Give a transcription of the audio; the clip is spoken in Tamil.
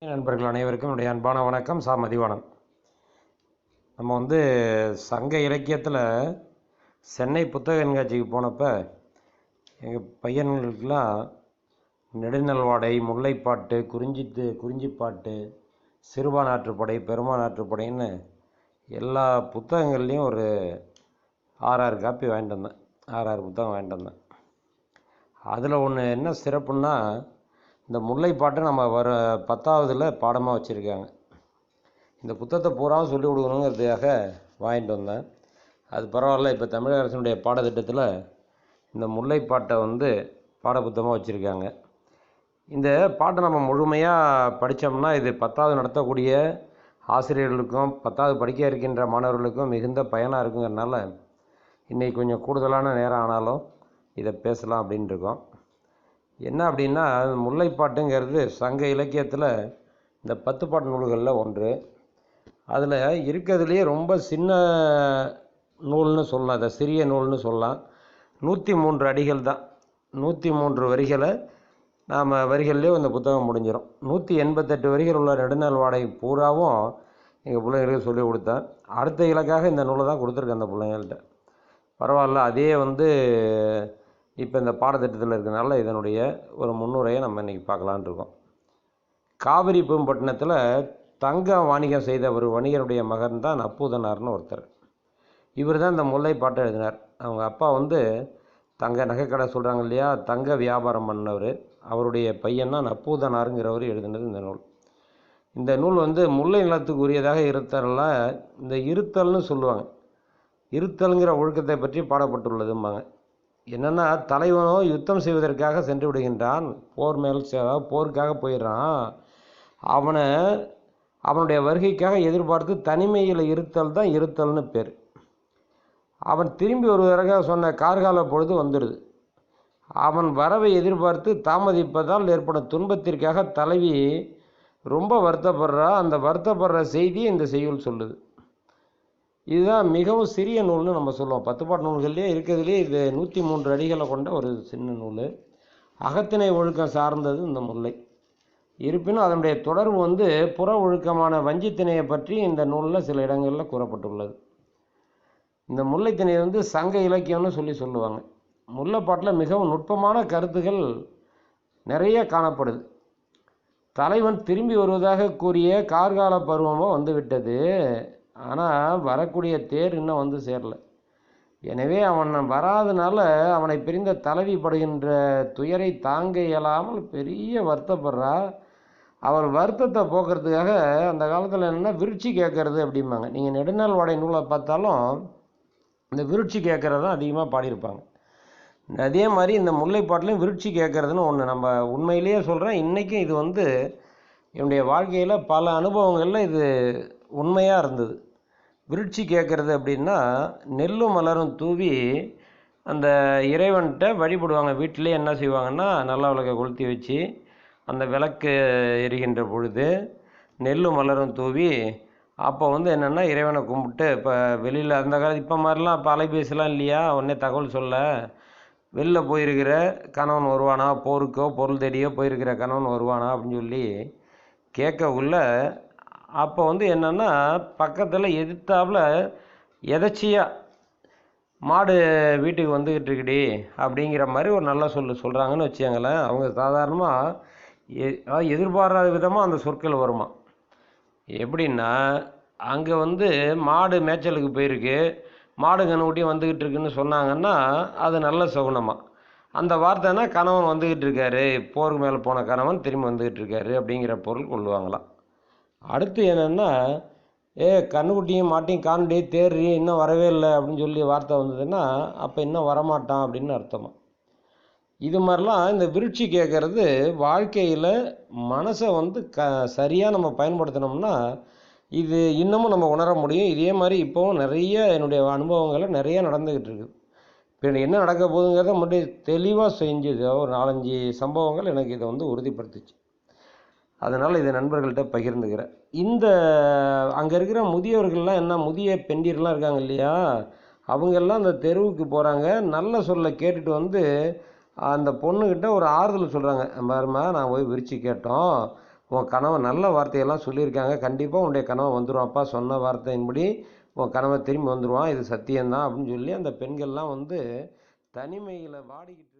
நண்பர்கள் அனைவருக்கும் என்னுடைய அன்பான வணக்கம். சா மதிவாணன். நம்ம வந்து சங்க இலக்கியத்தில் சென்னை புத்தக கண்காட்சிக்கு போனப்போ எங்கள் பையன்களுக்கெல்லாம் நெடுநல்வாடை முல்லைப்பாட்டு குறிஞ்சித்து குறிஞ்சிப்பாட்டு சிறுபானாற்றுப்படை பெருமானாற்றுப்படைன்னு எல்லா புத்தகங்கள்லேயும் ஒரு ஆறாறு காப்பி வாங்கிட்டு வந்தேன். ஆறாறு புத்தகம் வாங்கிட்டு வந்தேன். அதில் ஒன்று என்ன சிறப்புன்னா இந்த முல்லைப்பாட்டை நம்ம வர பத்தாவதில் பாடமாக வச்சுருக்காங்க. இந்த புத்தகத்தை பூராவும் சொல்லி கொடுக்கணுங்கிறதுக்காக வாங்கிட்டு வந்தேன். அது பரவாயில்ல இப்போ தமிழக அரசினுடைய பாடத்திட்டத்தில் இந்த முல்லைப்பாட்டை வந்து பாடப்புத்தகமாக வச்சுருக்காங்க. இந்த பாட்டை நம்ம முழுமையாக படித்தோம்னா இது பத்தாவது நடத்தக்கூடிய ஆசிரியர்களுக்கும் பத்தாவது படிக்க இருக்கின்ற மாணவர்களுக்கும் மிகுந்த பயனாக இருக்குங்கிறனால இன்றைக்கி கொஞ்சம் கூடுதலான நேரம் ஆனாலும் இதை பேசலாம் அப்படின்ட்டுருக்கோம் இருக்கோம். என்ன அப்படின்னா முல்லைப்பாட்டுங்கிறது சங்க இலக்கியத்தில் இந்த பத்து பாட்டு நூல்களில் ஒன்று. அதில் இருக்கிறதுலையே ரொம்ப சின்ன நூல்னு சொல்லலாம் அதை சிறிய நூல்னு சொல்லலாம். நூற்றி மூன்று அடிகள் தான். நூற்றி மூன்று வரிகளை நாம் வரிகள்லேயே இந்த புத்தகம் முடிஞ்சிடும் நூற்றி எண்பத்தெட்டு வரிகள் உள்ள நெடுநாள் வாடகை பூராவும் எங்கள் பிள்ளைங்களுக்கு சொல்லி கொடுத்தேன். அடுத்த இலக்காக இந்த நூலை தான் கொடுத்துருக்கேன் அந்த பிள்ளைங்கள்ட்ட. பரவாயில்ல அதே வந்து இப்போ இந்த பாடத்திட்டத்தில் இருக்கிறனால இதனுடைய ஒரு முன்னுரையை நம்ம இன்றைக்கி பார்க்கலான் இருக்கோம். காவிரி பூம்பட்டினத்தில் தங்கம் வாணிகம் செய்த ஒரு வணிகருடைய மகன் தான் நப்பூதனார்னு ஒருத்தர். இவர் தான் இந்த முல்லைப்பாட்டை எழுதினார். அவங்க அப்பா வந்து தங்க நகைக்கடை சொல்கிறாங்க இல்லையா? தங்க வியாபாரம் பண்ணவர். அவருடைய பையன் தான் நப்பூதனாருங்கிறவர் எழுதினது இந்த நூல். இந்த நூல் வந்து முல்லை நிலத்துக்கு உரியதாக இருத்தல்ல இந்த இருத்தல்னு சொல்லுவாங்க. இருத்தல்ங்கிற ஒழுக்கத்தை பற்றி பாடப்பட்டுள்ளதும்பாங்க. என்னென்னா தலைவனோ யுத்தம் செய்வதற்காக சென்று விடுகின்றான். போர் மேல் போருக்காக போயிடுறான். அவனை அவனுடைய வருகைக்காக எதிர்பார்த்து தனிமையில் இருத்தல் தான் இருத்தல்னு பேர். அவன் திரும்பி வருவதற்காக சொன்ன கார்கால பொழுது வந்துடுது அவன் வரவை எதிர்பார்த்து தாமதிப்பதால் ஏற்படும் துன்பத்திற்காக தலைவி ரொம்ப வருத்தப்படுறா. அந்த வருத்தப்படுற செய்தியை இந்த செய்யுள் சொல்லுது. இதுதான் மிகவும் சிறிய நூல்னு நம்ம சொல்லுவோம். பத்துப்பாட்டு நூல்கள்லேயே இருக்கிறதுலே இது நூற்றி மூன்று அடிகளை கொண்ட ஒரு சின்ன நூல். அகத்திணை ஒழுக்கம் சார்ந்தது இந்த முல்லை. இருப்பினும் அதனுடைய தொடர்பு வந்து புற ஒழுக்கமான வஞ்சித்திணையை பற்றி இந்த நூலில் சில இடங்களில் கூறப்பட்டுள்ளது. இந்த முல்லைத்திணை வந்து சங்க இலக்கியம்னு சொல்லி சொல்லுவாங்க. முல்லைப்பாட்டில் மிகவும் நுட்பமான கருத்துகள் நிறைய காணப்படுது. தலைவன் திரும்பி வருவதாக கூறிய கார்கால பருவமாக வந்துவிட்டது. ஆனால் வரக்கூடிய தேர் இன்னும் வந்து சேரல. எனவே அவன் வராதனால அவனை பிரிந்த தலைவி படுகின்ற துயரை தாங்க இயலாமல் பெரிய வருத்தப்படுறா. அவர் வருத்தத்தை போக்குறதுக்காக அந்த காலத்தில் என்னென்னா விருட்சி கேட்கறது அப்படிம்பாங்க. நீங்கள் நெடுநாள் வாடை நூலை பார்த்தாலும் இந்த விருட்சி கேட்கறது தான் அதிகமாக பாடியிருப்பாங்க. அதே மாதிரி இந்த முல்லைப்பாட்டிலையும் விருட்சி கேட்கறதுன்னு ஒன்று நம்ம உண்மையிலேயே சொல்கிறேன் இன்றைக்கும் இது வந்து என்னுடைய வாழ்க்கையில் பல அனுபவங்களில் இது உண்மையாக இருந்தது. விருட்சி கேட்குறது அப்படின்னா நெல்லும் மலரும் தூவி அந்த இறைவன்கிட்ட வழிபடுவாங்க. வீட்டிலே என்ன செய்வாங்கன்னா நல்ல விளக்கை கொளுத்தி வச்சு அந்த விளக்கு எரிகின்ற பொழுது நெல்லும் மலரும் தூவி அப்போ வந்து என்னென்னா இறைவனை கும்பிட்டு இப்போ வெளியில் அந்த காலத்து இப்போ மாதிரிலாம் இப்போ அலைபேசிலாம் இல்லையா? உடனே தகவல் சொல்ல. வெளில போயிருக்கிற கணவன் வருவானா? போருக்கோ பொருள் தேடியோ போயிருக்கிற கணவன் வருவானா? அப்படின்னு சொல்லி கேட்கக்குள்ள அப்போ வந்து என்னென்னா பக்கத்தில் எதிர்த்தாப்புல எதச்சியாக மாடு வீட்டுக்கு வந்துக்கிட்டு இருக்குடி அப்படிங்கிற மாதிரி ஒரு நல்ல சொல்லு சொல்கிறாங்கன்னு வச்சுக்கங்களேன். அவங்க சாதாரணமாக எ எதிர்பாராத விதமாக அந்த சொற்கள் வருமா? எப்படின்னா அங்கே வந்து மாடு மேய்ச்சலுக்கு போயிருக்கு. மாடு கண்ணுக்குட்டி வந்துக்கிட்டு இருக்குன்னு சொன்னாங்கன்னா அது நல்ல சகுனமாக அந்த வார்த்தைனா கணவன் வந்துக்கிட்டு இருக்காரு. போருக்கு மேலே போன கணவன் திரும்பி வந்துக்கிட்டு இருக்காரு அப்படிங்கிற பொருள் கொள்ளுவாங்களாம். அடுத்து என்னென்னா ஏ கண்ணுக்குட்டியும் மாட்டியும் காணடி தேர்றி இன்னும் வரவே இல்லை அப்படின்னு சொல்லி வார்த்தை வந்ததுன்னா அப்போ இன்னும் வரமாட்டான் அப்படின்னு அர்த்தமாக இது மாதிரிலாம் இந்த விருட்சி கேட்குறது வாழ்க்கையில் மனசை வந்து க சரியாக நம்ம பயன்படுத்தினோம்னா இது இன்னமும் நம்ம உணர முடியும். இதே மாதிரி இப்போவும் நிறைய என்னுடைய அனுபவங்களை நிறைய நடந்துக்கிட்டு இருக்குது. இப்போ என்ன நடக்க போகுதுங்கிறத மட்டும் தெளிவாக செஞ்சுது. ஒரு நாலஞ்சு சம்பவங்கள் எனக்கு இதை வந்து உறுதிப்படுத்துச்சு. அதனால் இதை நண்பர்கள்ட்ட பகிர்ந்துக்கிறேன். இந்த அங்கே இருக்கிற முதியவர்கள்லாம் என்ன முதிய பெண்டீர்லாம் இருக்காங்க இல்லையா? அவங்கெல்லாம் அந்த தெருவுக்கு போகிறாங்க நல்ல சொல்ல கேட்டுட்டு வந்து அந்த பொண்ணுக்கிட்ட ஒரு ஆறுதல் சொல்கிறாங்க பாரும்மா நான் போய் விரித்து கேட்டோம். உன் கனவை நல்ல வார்த்தையெல்லாம் சொல்லியிருக்காங்க. கண்டிப்பாக உன்னுடைய கனவை வந்துடும் அப்பா சொன்ன வார்த்தையின்படி உன் கனவை திரும்பி வந்துடுவான் இது சத்தியம்தான். அப்படின்னு சொல்லி அந்த பெண்கள்லாம் வந்து தனிமையில் வாடிக்கிட்டு